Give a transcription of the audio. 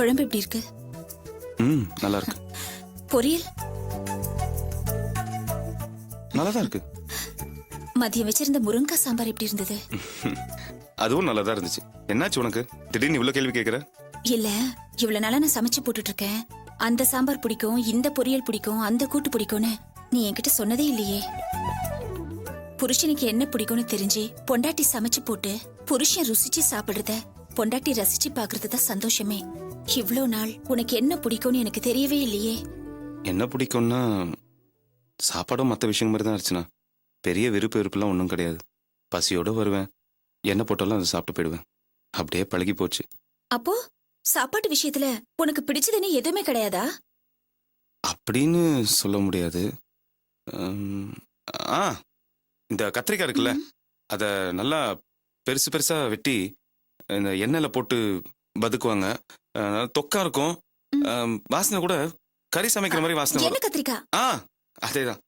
குழம்பு எப்படி இருக்கு? ம் நல்லா இருக்கு. பொரியல்? நல்லா தான் இருக்கு. மதியம் வச்சிருந்த முருங்கக்காய் சாம்பார் எப்படி இருந்தது? அதுவும் நல்லா தான் இருந்துச்சு. என்னாச்சு உனக்கு? திடீர்னு இவ்வளவு கேள்வி கேட்குற? இல்ல இவ்வளவு நாளா நான் சமைச்சு போட்டுட்டு இருக்கேன் அந்த சாம்பார் பிடிக்கும் இந்த பொரியல் பிடிக்கும் அந்த கூட்டு பிடிக்கும்னு நீ என்கிட்ட சொன்னதே இல்லையே. புருஷனுக்கு என்ன பிடிக்கும்னு தெரிஞ்சு பொண்டாட்டி சமைச்சு போட்டு புருஷன் ருசிச்சு சாப்பிடுறத பொண்டாட்டி ரசிச்சு பாக்குறது தான் சந்தோஷமே. இவ்ளோ நாள் உனக்கு என்ன பிடிக்கும்னு எனக்கு தெரியவே இல்லையே. என்ன பிடிக்கும்னா சாப்பாடும் மற்ற விஷயம் மாதிரி தான் இருந்துச்சுண்ணா. பெரிய விருப்ப வெறுப்புலாம் ஒன்றும் கிடையாது. பசியோட வருவேன். என்ன போட்டாலும் அதை சாப்பிட்டு போயிடுவேன். அப்படியே பழகி போச்சு. அப்போ சாப்பாட்டு விஷயத்துல உனக்கு பிடிச்சதுன்னு எதுவுமே கிடையாதா? அப்படின்னு சொல்ல முடியாது. உம், ஆ இந்த கத்திரிக்காய் இருக்குல்ல அதை நல்லா பெருசு பெருசா வெட்டி இந்த எண்ணெயில போட்டு நல்லா தொக்கா இருக்கும். ம். அஹ், வாசனை கூட கறி சமைக்கிற மாதிரி வாசனை வரும். கத்திரிக்காய் ஆ அதேதான்.